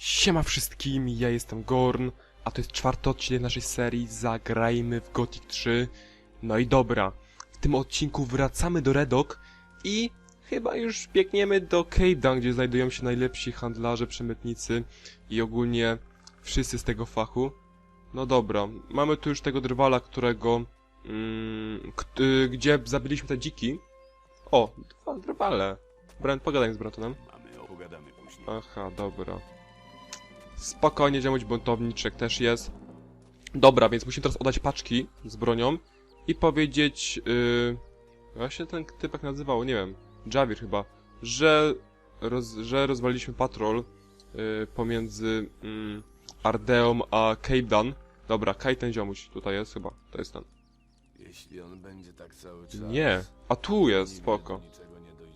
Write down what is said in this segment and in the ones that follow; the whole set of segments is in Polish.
Siema wszystkim, ja jestem Gorn, a to jest czwarty odcinek naszej serii Zagrajmy w Gothic 3. No i dobra, w tym odcinku wracamy do Redok i chyba już biegniemy do Cape Town, gdzie znajdują się najlepsi handlarze, przemytnicy i ogólnie wszyscy z tego fachu. No dobra, mamy tu już tego drwala, którego... Mm, y, gdzie zabiliśmy te dziki. O, dwa drwale. Brent, pogadaj z później. Aha, dobra. Spokojnie, działać buntowniczek też jest. Dobra, więc musimy teraz oddać paczki z bronią i powiedzieć... Yy, jak się ten typek nazywał? Nie wiem. Javir chyba. Że, roz, że rozwaliliśmy patrol yy, pomiędzy yy, Ardeą a Cape Dan. Dobra, Kaj ten ziomuś tutaj jest chyba. To jest ten. Jeśli on będzie tak cały czas... Nie. A tu jest, spoko.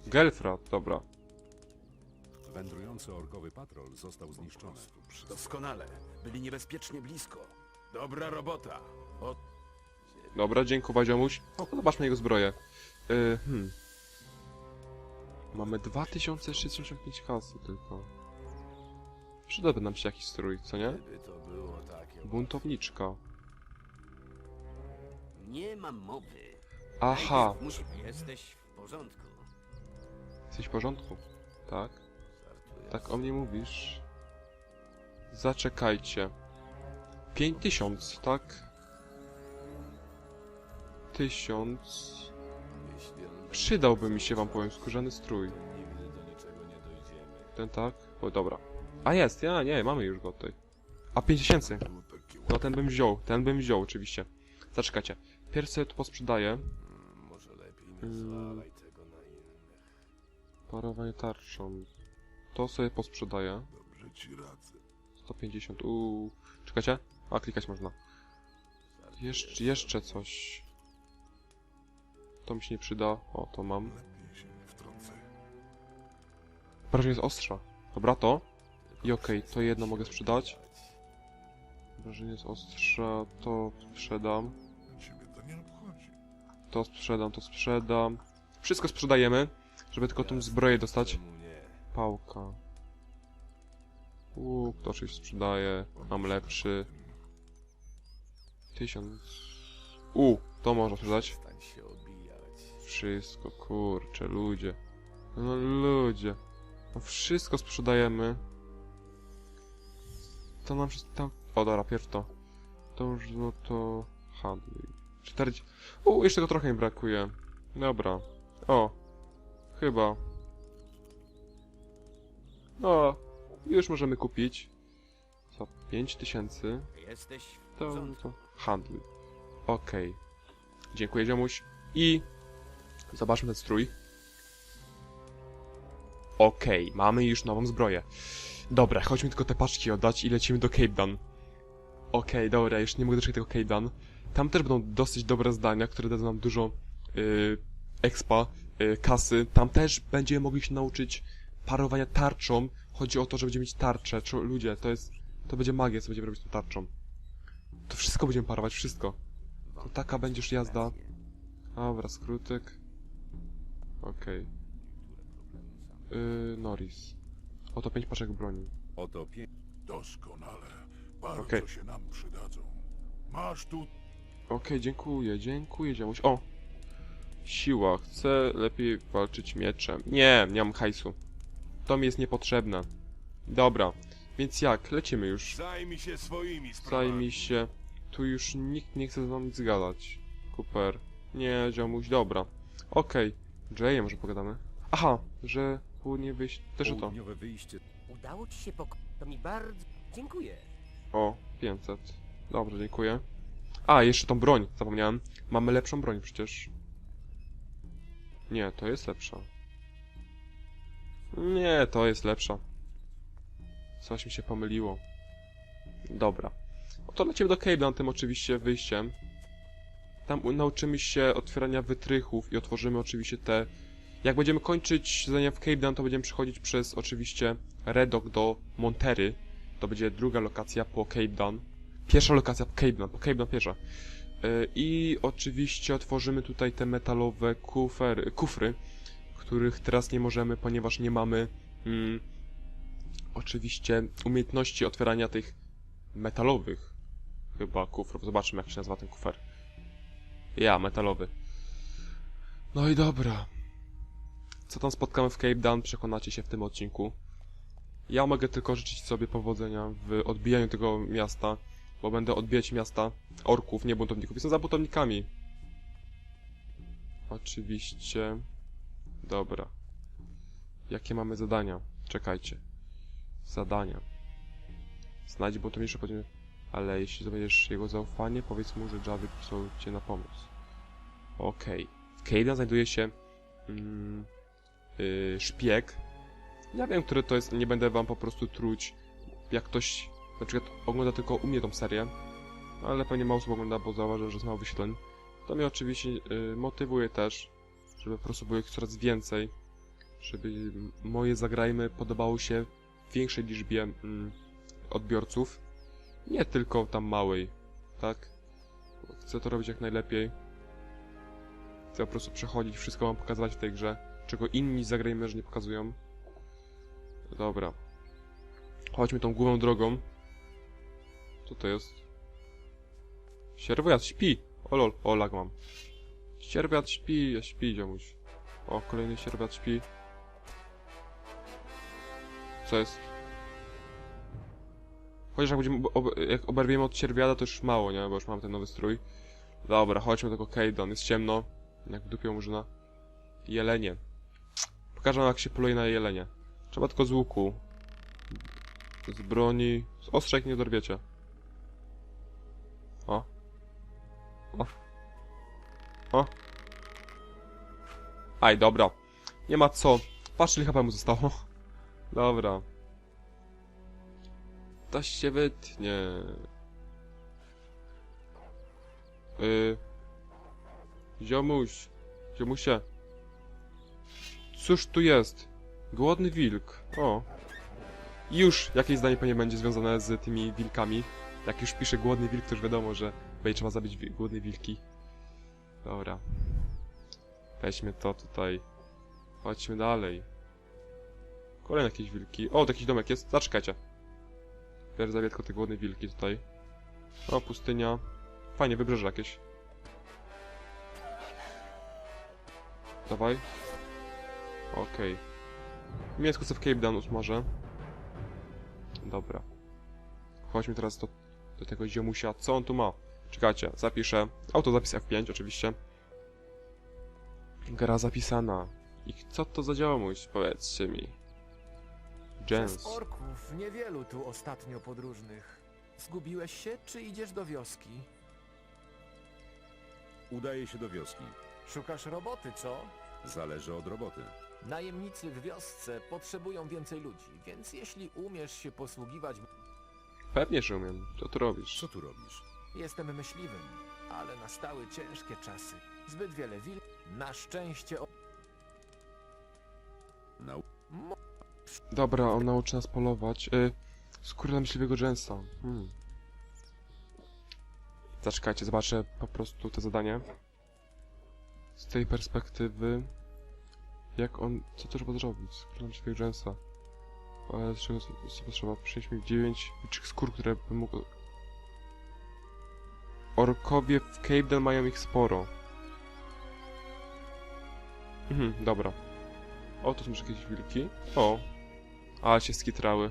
Gelfrat, dobra. Wędrujący orkowy patrol został zniszczony. Doskonale. Byli niebezpiecznie blisko. Dobra robota. O, Dobra, dziękuję ziomuś. O, zobaczmy jego zbroję. Yy, hmm. Mamy 2065 kasy tylko. Przydałby nam się jakiś strój, co nie? gdyby to było takie... Buntowniczka. Nie mam mowy. Aha, Musi... Jesteś w porządku. jesteś w porządku? Tak? Tak o mnie mówisz? Zaczekajcie. 5000, tak? 1000. Jeśli on będzie Przydałby mi się, wam powiem, skórzany strój. Ten tak? O, dobra. A jest, ja, nie, mamy już go tutaj. A 5000. No ten bym wziął, ten bym wziął oczywiście. Zaczekajcie. Pierw sobie to posprzedaję. Może lepiej nie zwalaj tego na innych. Parowanie tarczą. To sobie posprzedaję. Dobrze ci radzę. 150, uuu. Czekajcie. A, klikać można. Jeszcze, jeszcze coś. To mi się nie przyda. O, to mam. Lepiej się nie wtrącaj. Wrażenie z ostrza. Dobra, to. I okej, to jedno mogę sprzedać. Wrażenie z ostrza, to sprzedam. Ciebie to nie obchodzi. To sprzedam, to sprzedam. Wszystko sprzedajemy, żeby tylko tą zbroję dostać. Pałka. Łuk, to oczywiście sprzedaję. Mam lepszy. Tysiąc. U, to można sprzedać. Się. Wszystko, kurczę, ludzie. No ludzie. No wszystko sprzedajemy. To nam wszystko tam... O, dobra, pierw to. To już złoto... Handluj. 40... U, jeszcze go trochę mi brakuje. Dobra. O. Chyba. O. Już możemy kupić. Za 5000. Jesteś w To, porządku. to handluj. Okej. Dziękuję, ziomuś. I zobaczmy ten strój. Okej, mamy już nową zbroję. Dobra, chodźmy tylko te paczki oddać i lecimy do Cape Dan. Okej, dobra, już nie mogę doczekać tego Cape Dan. Tam też będą dosyć dobre zdania, które dadzą nam dużo yy, expa, yy, kasy. Tam też będziemy mogli się nauczyć parowania tarczą. Chodzi o to, że będziemy mieć tarczę. Czu- Ludzie, to jest... To będzie magia, co będziemy robić tą tarczą. To wszystko będziemy parować, wszystko. To taka będziesz jazda. Dobra, skrótek. Okej. Yy, Norris. Oto pięć paczek broni. Oto pięć. Doskonale. Bardzo Okej. się nam przydadzą. Masz tu Okej, dziękuję, dziękuję, ziomuś. O! Siła. Chcę lepiej walczyć mieczem. Nie, nie mam hajsu. To mi jest niepotrzebne. Dobra. Więc jak? Lecimy już. Zajmij się swoimi sprawami. Zajmij się. Tu już nikt nie chce z nami zgadać. Cooper. Nie, ziomuś, dobra. Okej. Jay, może pogadamy? Aha, że południe wyjść też o to. Południowe wyjście. Udało ci się pok... To mi bardzo... Dziękuję. O, 500. Dobrze, dziękuję. A, jeszcze tą broń, zapomniałem. Mamy lepszą broń przecież. Nie, to jest lepsza. Nie, to jest lepsza. Coś mi się pomyliło. Dobra. No to lecimy do Town, tym oczywiście wyjściem. Tam nauczymy się otwierania wytrychów i otworzymy oczywiście te... Jak będziemy kończyć zadania w Cape Town, to będziemy przechodzić przez oczywiście Redok do Montery. To będzie druga lokacja po Cape Town. Pierwsza lokacja po Cape Town, po Cape Town pierwsza. Yy, I oczywiście otworzymy tutaj te metalowe kufery, kufry, których teraz nie możemy, ponieważ nie mamy mm, oczywiście umiejętności otwierania tych metalowych chyba kufrów. Zobaczmy jak się nazywa ten kufer. Ja, metalowy. No i dobra. Co tam spotkamy w Cape Dan, przekonacie się w tym odcinku. Ja mogę tylko życzyć sobie powodzenia w odbijaniu tego miasta, bo będę odbijać miasta orków, nie buntowników. Jestem za buntownikami. Oczywiście. Dobra. Jakie mamy zadania? Czekajcie. Zadania. Znajdź buntowniczy podziemie. Ale jeśli zdobędziesz jego zaufanie, powiedz mu, że Javid wysłał cię na pomoc. Okej. W Caden znajduje się mm, yy, szpieg. Ja wiem, który to jest, nie będę wam po prostu truć. Jak ktoś na przykład ogląda tylko u mnie tą serię, ale pewnie mało osób ogląda, bo zauważyłem, że jest mało wyświetleń. To mnie oczywiście yy, motywuje też, żeby po prostu było ich coraz więcej, żeby moje zagrajmy podobało się większej liczbie mm, odbiorców, nie tylko tam małej, tak? Chcę to robić jak najlepiej. Chcę po prostu przechodzić, wszystko mam pokazywać w tej grze, czego inni zagrajmerzy nie pokazują. Dobra. Chodźmy tą główną drogą. Co to jest? Sierwojad śpi! O lol, o lag mam. Sierwiat śpi, śpi, ziomuś. O, kolejny sierwiat śpi. Co jest? Chociaż jak, będziemy, jak oberwiemy od sierwiada, to już mało, nie? Bo już mam ten nowy strój. Dobra, chodźmy do Kejdon. Jest ciemno. Jak w dupie murzyna. Jelenie. Pokażę wam, jak się poluje na jelenie. Trzeba tylko z łuku. Z broni. Z ostrzej nie dorwiecie. O. O. O. Aj, dobra. Nie ma co. Patrz, ile HP mu zostało. Dobra. To się wytnie. Yy. Ziomuś. Ziomusie. Cóż tu jest? Głodny wilk. O. Już jakieś zdanie pewnie będzie związane z tymi wilkami. Jak już pisze głodny wilk, to już wiadomo, że będzie trzeba zabić wi głodne wilki. Dobra. Weźmy to tutaj. Chodźmy dalej. Kolejne jakieś wilki. O, jakiś domek jest. Zaczekajcie. Zabiję tylko te głodne wilki tutaj. O, pustynia. Fajnie, wybrzeże jakieś. Dawaj. Okej. Mięsko co w Cape Dan usmażę. Dobra. Chodźmy teraz do, do tego ziomusia. Co on tu ma? Czekajcie, zapiszę. Autozapis F5 oczywiście. Gra zapisana. I co to za ziomuś? Powiedzcie mi. Jens. orków niewielu tu ostatnio podróżnych. Zgubiłeś się, czy idziesz do wioski? Udaje się do wioski. Szukasz roboty, co? Zależy od roboty. Najemnicy w wiosce potrzebują więcej ludzi, więc jeśli umiesz się posługiwać... Pewnie, że umiem. Co tu robisz? Co tu robisz? Jestem myśliwym, ale nastały ciężkie czasy. Zbyt wiele wil... Na szczęście... O... Nau... Mo- Dobra, on nauczy nas polować. Y, skóra myśliwego Jensa. Hmm. Zaczekajcie, zobaczę po prostu to zadanie. Z tej perspektywy. Jak on... Co to trzeba zrobić? Skóra myśliwego Jensa. Ale z czego co potrzeba? Przynieść mi 9 wilczych skór, które by mógł... Orkowie w Cape Dan mają ich sporo. Mhm, dobra. O, tu są już jakieś wilki. O, ale się skitrały.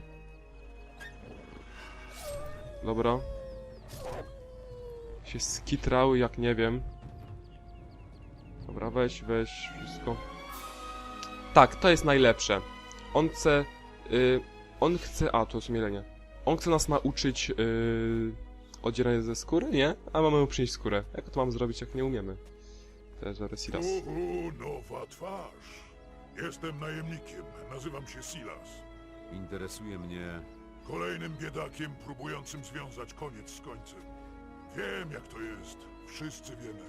Dobra. Się skitrały jak nie wiem. Dobra, weź, weź wszystko. Tak, to jest najlepsze. On chce... Y, on chce... A, to jest mielenie. On chce nas nauczyć y, odzierania ze skóry, nie? A mamy mu przynieść skórę. Jak to mamy zrobić, jak nie umiemy? To jest zaraz Silas. Uhu, nowa twarz. Jestem najemnikiem. Nazywam się Silas. Interesuje mnie... Kolejnym biedakiem próbującym związać koniec z końcem. Wiem, jak to jest. Wszyscy wiemy.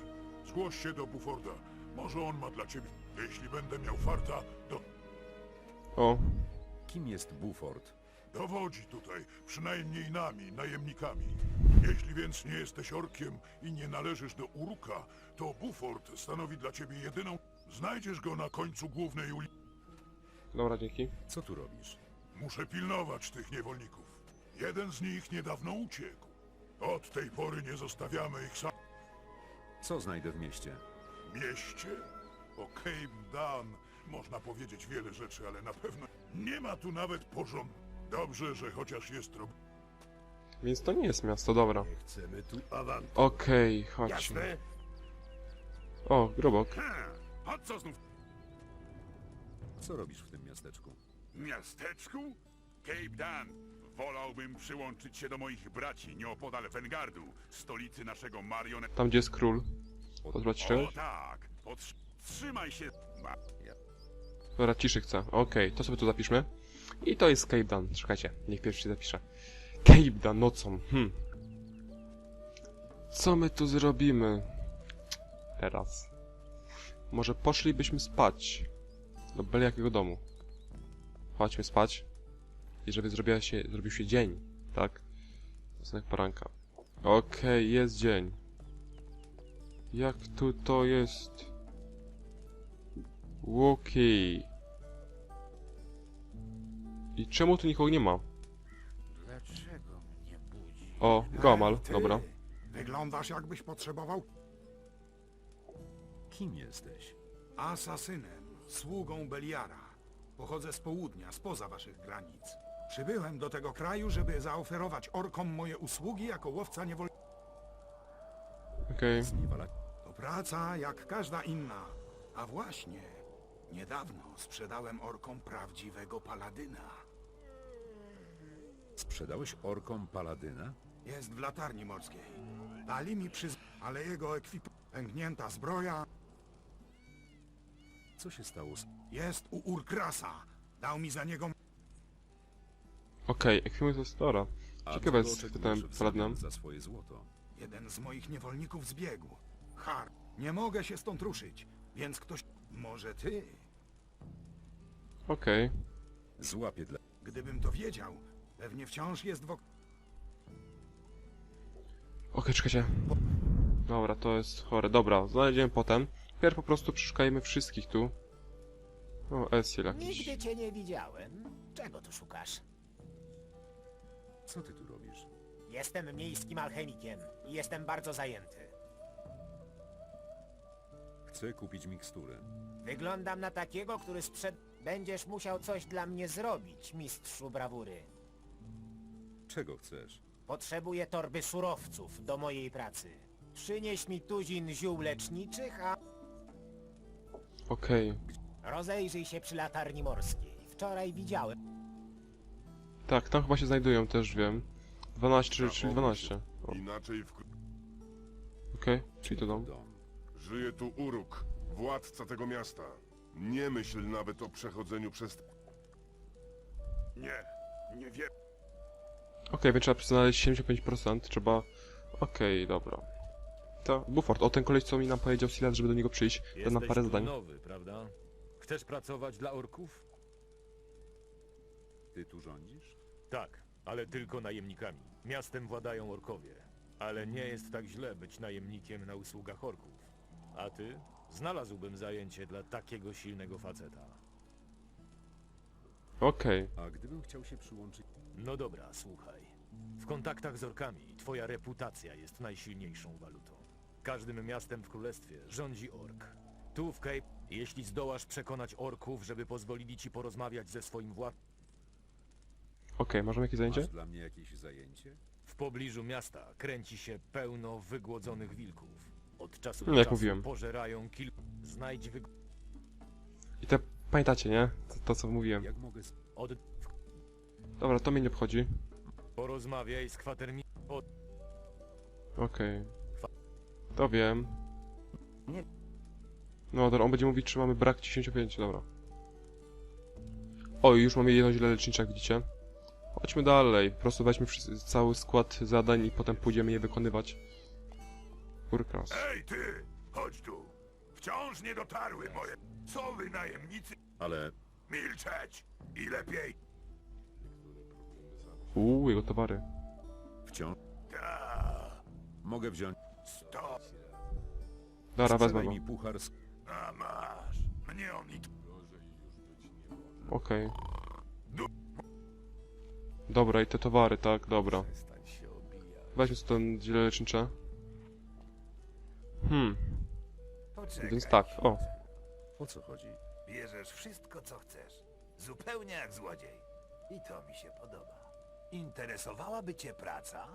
Zgłoś się do Buforda. Może on ma dla ciebie. Jeśli będę miał farta, to O, Kim jest Buford? Dowodzi tutaj, przynajmniej nami, najemnikami. Jeśli więc nie jesteś orkiem i nie należysz do Uruka, to Buford stanowi dla ciebie jedyną... Znajdziesz go na końcu głównej ulicy. dobra, dzięki. Co tu robisz? Muszę pilnować tych niewolników. Jeden z nich niedawno uciekł. Od tej pory nie zostawiamy ich sam Co znajdę w mieście? w mieście. O Cape Dan można powiedzieć wiele rzeczy, ale na pewno nie ma tu nawet porządku. Dobrze, że chociaż jest rob... Więc to nie jest miasto, dobra. Chcemy tu awant. Okej, chodźmy. O, grobok. Co znów? Co robisz w tym miasteczku? Miasteczku? Cape Dan. Wolałbym przyłączyć się do moich braci nieopodal Wengardu, stolicy naszego marionet... Tam, gdzie jest król. Pozwolę ci O czegoś? tak! Podtrz- Trzymaj się... Ma... Dobra, ciszy chcę. Okej, to sobie tu zapiszmy. I to jest Cape Dan. Czekajcie, niech pierwszy się zapisze. Cape Dan nocą. Hmm. Co my tu zrobimy? Teraz. Może poszlibyśmy spać. Do byle jakiego domu. Chodźmy spać. I żeby zrobiła się, zrobił się dzień, tak? Znak poranka. Okej, jest dzień. Jak tu to jest? Łuki. I czemu tu nikogo nie ma? Dlaczego mnie budzi? O, Gamal, Ty, dobra. Wyglądasz jakbyś potrzebował Kim jesteś? Asasynem, sługą Beliara. Pochodzę z południa, spoza waszych granic. Przybyłem do tego kraju, żeby zaoferować orkom moje usługi jako łowca niewol... Okej. Zniewala... To praca jak każda inna. A właśnie, niedawno sprzedałem orkom prawdziwego paladyna. Sprzedałeś orkom paladyna? Jest w latarni morskiej. Dali mi przyz... ale jego ekwip... pęknięta zbroja Co się stało z... jest u Urkrasa. Dał mi za niego... Okej, ekwipunek to jest dobra. A Ciekawe jest w paladinem. zamian za swoje złoto? Jeden z moich niewolników zbiegł. Har, nie mogę się stąd ruszyć, więc ktoś... Może ty? Okej. Złapię dla... Gdybym to wiedział, pewnie wciąż jest wokół... Okej, czekajcie. Dobra, to jest chore. Dobra, znajdziemy potem. Pierw po prostu przeszukajmy wszystkich tu. O, Esiel jakiś. Nigdy cię nie widziałem. Czego tu szukasz? Co ty tu robisz? Jestem miejskim alchemikiem i jestem bardzo zajęty. Chcę kupić mikstury. Wyglądam na takiego, który sprzed... Będziesz musiał coś dla mnie zrobić, mistrzu brawury. Czego chcesz? Potrzebuję torby surowców do mojej pracy. Przynieś mi tuzin ziół leczniczych, a Okej. rozejrzyj się przy latarni morskiej. Wczoraj widziałem. Tak, tam chyba się znajdują, też wiem. 12, czyli 12. O, Inaczej w... Okej, czyli to dom. Dom. Żyje tu Uruk, władca tego miasta. Nie myśl nawet o przechodzeniu przez... Nie, nie wiem. Okej, więc trzeba znaleźć 75%, trzeba... Okej, dobra. To, Buford, o ten koleś, co mi nam powiedział Silas, żeby do niego przyjść, to nam Jesteś parę tu zadań. nowy, prawda? Chcesz pracować dla orków? Ty tu rządzisz? Tak, ale tylko najemnikami. Miastem władają orkowie. Ale nie jest tak źle być najemnikiem na usługach orków. A ty? Znalazłbym zajęcie dla takiego silnego faceta. Okej, A gdybym chciał się przyłączyć... No dobra, słuchaj. W kontaktach z orkami twoja reputacja jest najsilniejszą walutą. Każdym miastem w królestwie rządzi ork. Tu w Cape, jeśli zdołasz przekonać orków, żeby pozwolili ci porozmawiać ze swoim władcą, okej, możemy jakieś zajęcie? Masz dla mnie jakieś zajęcie? W pobliżu miasta kręci się pełno wygłodzonych wilków. Od czasu No, do jak czasu mówiłem. pożerają kil... Znajdź wyg... I te, pamiętacie, nie? To, to co mówiłem. Jak mogę... z- Od... Dobra, to mnie nie obchodzi. Porozmawiaj z kwatermi... Od... Okej. To wiem. Nie. No dobra, on będzie mówić, czy mamy brak 95, dobra. O, już mamy jedno źle lecznicze, jak widzicie. Chodźmy dalej, po prostu weźmy wszyscy, cały skład zadań i potem pójdziemy je wykonywać. Urkras. Ej ty! Chodź tu! Wciąż nie dotarły moje... Co wy najemnicy? Ale... Milczeć! I lepiej... Uuu, jego towary. Wciąż... Ta, Mogę wziąć... stop! Dobra, wezmę Sprzedaj go. mi puchar z... A masz! Mnie on i... Okej. Dobra, i te towary, tak, dobra. Weźmy sobie ten ziele lecznicze. Hmm, Poczekaj. więc tak, o. O co chodzi? Bierzesz wszystko, co chcesz. Zupełnie jak złodziej. I to mi się podoba. Interesowałaby cię praca?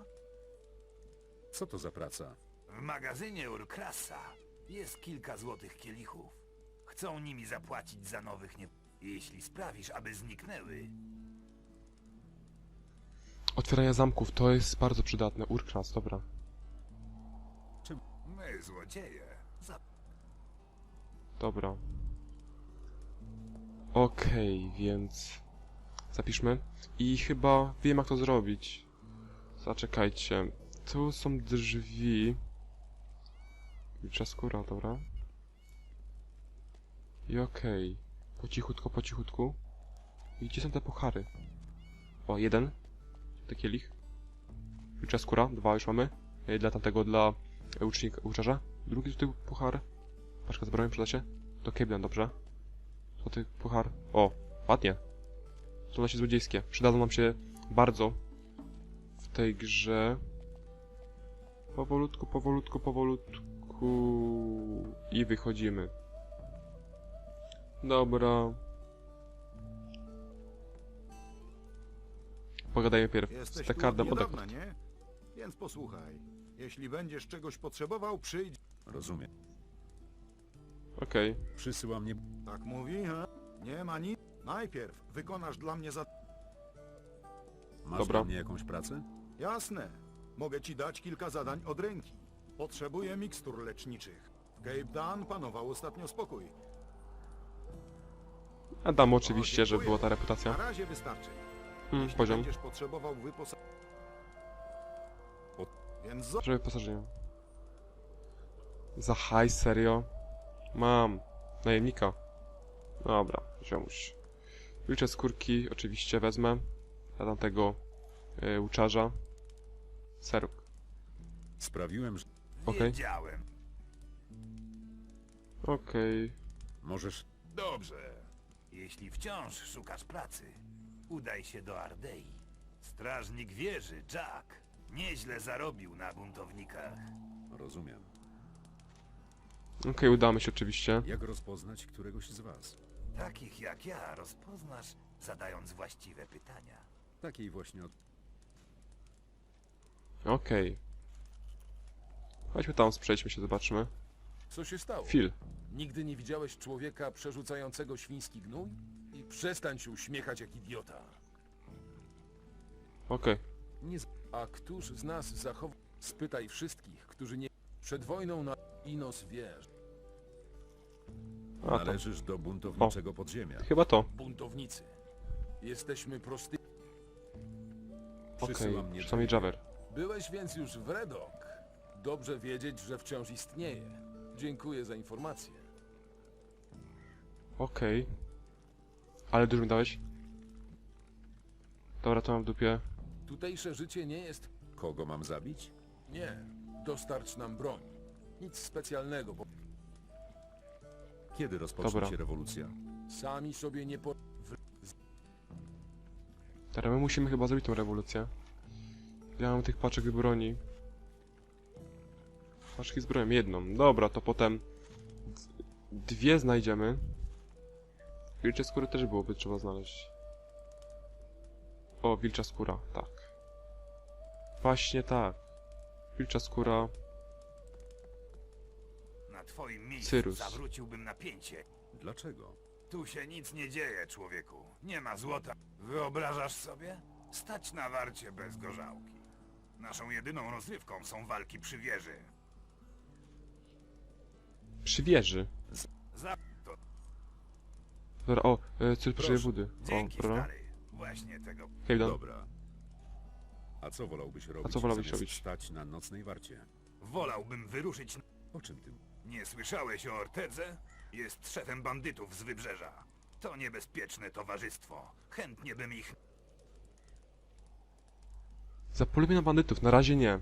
Co to za praca? W magazynie Urkrasa jest kilka złotych kielichów. Chcą nimi zapłacić za nowych nie... Jeśli sprawisz, aby zniknęły, Otwieranie zamków, to jest bardzo przydatne. Urkras, dobra. my, złodzieje, za... Dobra. Okej, więc... Zapiszmy. I chyba wiem jak to zrobić. Zaczekajcie. Tu są drzwi. Wilcza skóra, dobra. I okej. Po cichutku, po cichutku. I gdzie są te puchary? O, jeden. Te kielich. Wilcza skóra, dwa już mamy. E, Dla tamtego, dla e, ucznika, uczarza. Drugi tutaj puchar. Paczka z bronią przyda się? To Capeland, dobrze. Złoty puchar. O, ładnie. Zdolności złodziejskie. Przydadzą nam się bardzo w tej grze. Powolutku, powolutku, powolutku. I wychodzimy. Dobra. Pogadajmy pierw z Jesteś od Tekardem o niedawna, nie? Więc posłuchaj. Jeśli będziesz czegoś potrzebował, przyjdź. Rozumiem. Okej. Przysyła mnie... Tak mówi, ha? Nie ma nic. Najpierw wykonasz dla mnie za... Masz Dobra. dla mnie jakąś pracę? Jasne. Mogę ci dać kilka zadań od ręki. Potrzebuję mikstur leczniczych. W Cape Dan panował ostatnio spokój. A dam oczywiście, O, żeby była ta dziękuję. reputacja. Na razie wystarczy. Hmm, Jeśli poziom. będziesz potrzebował wyposażenia... Więc za... Żeby pasażerem. Za hajs, serio? Mam. Najemnika. Dobra, ziomuś. Wilcze skórki oczywiście wezmę. Ja tam tego y, uczarza. Seruk. Sprawiłem, że... Okej. wiedziałem. Okej. Możesz... Dobrze. Jeśli wciąż szukasz pracy, udaj się do Ardei. Strażnik wieży, Jack, nieźle zarobił na buntownikach. Rozumiem. Okej, udamy się oczywiście. Jak rozpoznać któregoś z was? Takich jak ja rozpoznasz, zadając właściwe pytania. Takiej właśnie od... Okej. Chodźmy tam, przejdźmy się, zobaczmy. Co się stało? Phil. Nigdy nie widziałeś człowieka przerzucającego świński gnój? I przestań się uśmiechać jak idiota. Okej. Nie z... A któż z nas zachował... Spytaj wszystkich, którzy nie... Przed wojną na Inos wiesz. A. Należysz do buntowniczego podziemia. Chyba to. Buntownicy. Jesteśmy prosty... Okej. Przynajmniej Javer. Byłeś więc już w Redok. Dobrze wiedzieć, że wciąż istnieje. Dziękuję za informację. Okej. Ale dużo mi dałeś. Dobra, to mam w dupie. Tutejsze życie nie jest... Kogo mam zabić? Nie. Dostarcz nam broń. Nic specjalnego, bo Kiedy rozpocznie Dobra. się rewolucja? sami sobie nie po... Teraz my musimy chyba zrobić tą rewolucję. Ja mam tych paczek broni. Paczki z bronią, jedną. Dobra, to potem dwie znajdziemy. Wilcze skóry też byłoby trzeba znaleźć. O, wilcza skóra, tak. Właśnie tak. Wilcza skóra. Na twoim miejscu Cyrus. zawróciłbym napięcie. Dlaczego? Tu się nic nie dzieje, człowieku. Nie ma złota. Wyobrażasz sobie? Stać na warcie bez gorzałki. Naszą jedyną rozrywką są walki przy wieży. Przy wieży. Za to Dobra, o, e, cel przeżyje Proszę. wody. O, dzięki, dobra. stary. Właśnie tego. Dobra. A co wolałbyś robić? co wolałbyś zamiast robić? stać na nocnej warcie? Wolałbym wyruszyć... na- O czym ty? Nie słyszałeś o Ortedze? Jest szefem bandytów z Wybrzeża. To niebezpieczne towarzystwo. Chętnie bym ich... Zapolujmy na bandytów, na razie nie.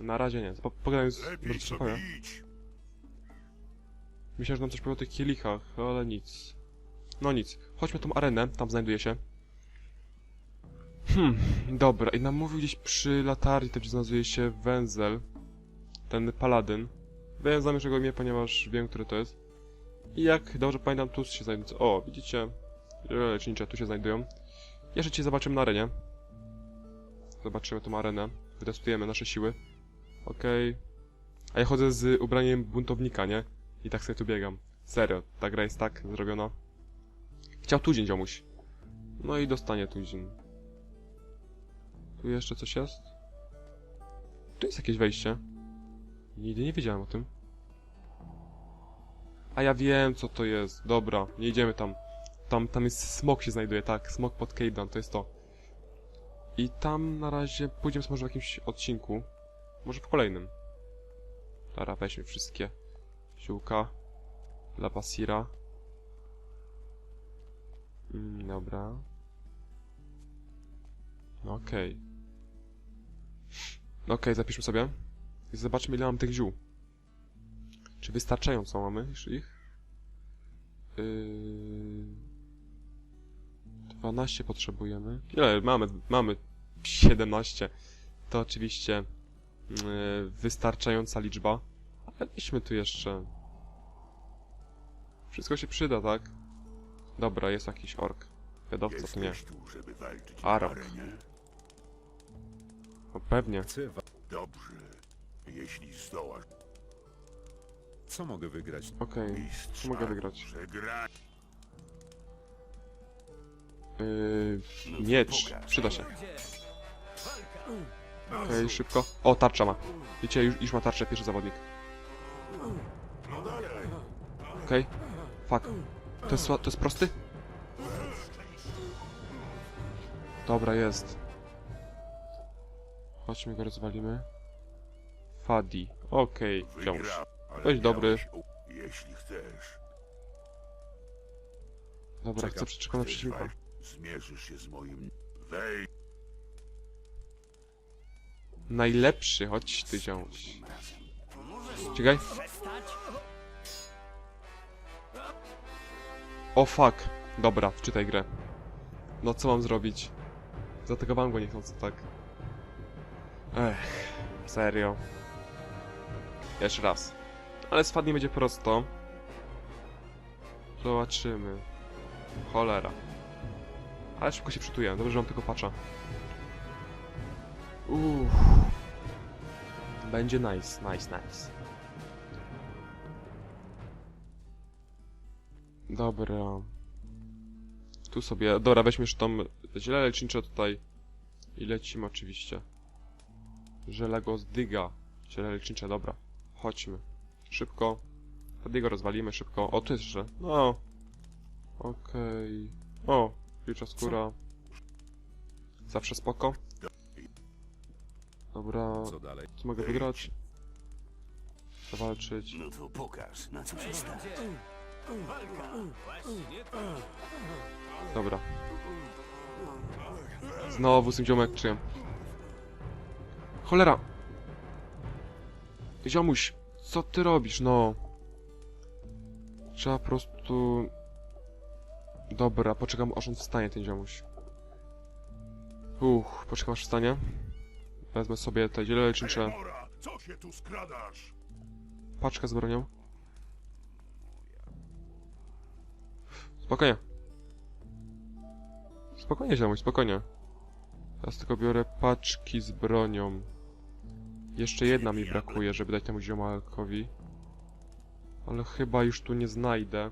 Na razie nie. Po- Pogadajmy z Lepiej idź. Myślałem, że nam coś powie o tych kielichach, ale nic. No nic. Chodźmy tą arenę, tam znajduje się. Hmm, dobra, i nam mówił gdzieś przy latarni, tam gdzie znajduje się węzel, ten paladyn. Wiem, znam już jego imię, ponieważ wiem, który to jest. I jak dobrze pamiętam, tu się znajdują. O, widzicie? Lecznicze tu się znajdują. Jeszcze cię zobaczymy na arenie. Zobaczymy tą arenę. Wytestujemy nasze siły. Okej. A ja chodzę z ubraniem buntownika, nie? I tak sobie tu biegam. Serio, ta gra jest tak zrobiona. Chciał tuzin ziomuś. No i dostanie tuzin. Tu jeszcze coś jest? Tu jest jakieś wejście. Nigdy nie wiedziałem o tym. A ja wiem co to jest. Dobra, nie idziemy tam. Tam, tam jest smok się znajduje, tak. Smok pod Cape to jest to. I tam na razie pójdziemy może w jakimś odcinku. Może w kolejnym. Dobra, weźmy wszystkie. Siłka. Dla Basira. Mm, dobra. No Okej. No Okej, zapiszmy sobie. I zobaczmy ile mam tych ziół. Czy wystarczająco mamy już ich? Yy... 12 potrzebujemy. Ile? Mamy, mamy 17. To oczywiście yy, wystarczająca liczba. Ale weźmy tu jeszcze... Wszystko się przyda, tak? Dobra, jest jakiś ork. Wiadowca to nie. Arok. No pewnie. Dobrze. Jeśli zdołasz, Co mogę wygrać? Okej, co mogę wygrać? przegra... Yy, miecz, przyda się. Okej, szybko. O, tarcza ma. Wiecie, już, już ma tarczę pierwszy zawodnik. Okej. Fuck. To jest, sła- to jest prosty? Dobra, jest. Chodźmy go rozwalimy. Fadi. Okej, wciąż. Wygra, Weź dobry. Jeśli chcesz, Dobra, chcę przekonać przeciwnika. zmierzysz się z moim... Wej, Najlepszy, chodź ty ziąć. Czekaj. O fuck. Dobra, wczytaj grę. No co mam zrobić? Zaatakowałem go niechcący, tak. Ech, serio. Jeszcze raz. Ale spadnie będzie prosto. Zobaczymy. Cholera. Ale szybko się przytuję. Dobrze, że mam tylko patcha. Uff. Będzie nice, nice, nice. Dobra. Tu sobie... Dobra, weźmy już tą ziele lecznicze tutaj. I lecimy oczywiście. Żelego zdyga. Ziele lecznicze, dobra. Chodźmy. Szybko. Wtedy go rozwalimy szybko. O, jeszcze. No. Okej. O, wilcza skóra. Zawsze spoko. Dobra, Co dalej? co mogę wygrać? Zawalczyć. No to pokaż, na co się stać. Dobra. Znowu z tym ziomek czuję. Cholera! Ziomuś, co ty robisz, no? Trzeba po prostu... Dobra, poczekam aż on wstanie, ten ziomuś. Uch, poczekam aż wstanie. Wezmę sobie te ziele lecznicze. Co się tu skradasz? Paczkę z bronią. Spokojnie. Spokojnie, ziomuś, spokojnie. Teraz tylko biorę paczki z bronią. Jeszcze jedna mi brakuje, żeby dać temu ziomalkowi. Ale chyba już tu nie znajdę.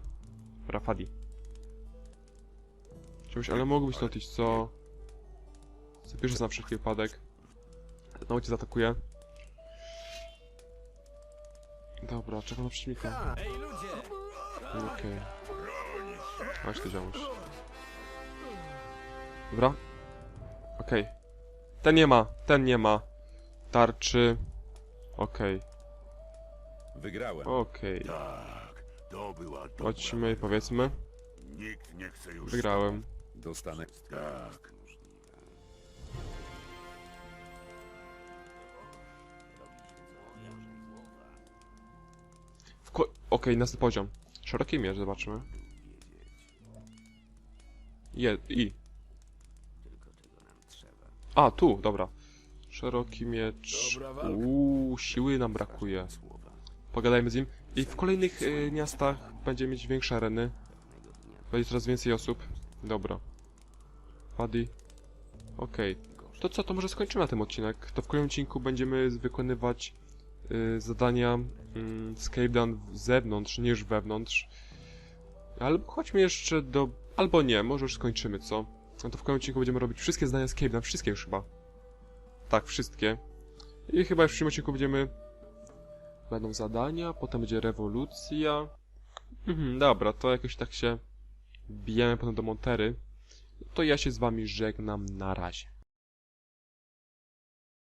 Rafadi. Czemuś, ale mógłbyś iść, co? Zapiszę na wszelki wypadek. Znowu cię zaatakuje. Dobra, czekam na przeciwnika. Okej. Chodź ty ziomuś. Dobra. Okej. Ten nie ma, ten nie ma. Tarczy. Okej, Wygrałem. okej. Tak, to była dobra. Chodźmy, powiedzmy. Nikt nie chce już... Wygrałem. Dostanę. Tak. W ko- Okej, następny poziom. Szeroki miecz, zobaczmy. Je, i. Tylko tego nam trzeba. A, tu, dobra. Szeroki miecz. Uuu, siły nam brakuje. Pogadajmy z nim. I w kolejnych y, miastach będzie mieć większe areny. Będzie coraz więcej osób. Dobra. Paddy. Okej. To co, to może skończymy na tym odcinek. To w kolejnym odcinku będziemy wykonywać y, zadania y, Down z zewnątrz, niż wewnątrz. Albo chodźmy jeszcze do... Albo nie, może już skończymy, co? No to w kolejnym odcinku będziemy robić wszystkie zadania z Cave Down, wszystkie już chyba. Tak, wszystkie. I chyba już w przyszłym odcinku będziemy... Będą zadania, potem będzie rewolucja. Mhm, dobra, to jakoś tak się bijemy potem do Montery. To ja się z wami żegnam, na razie.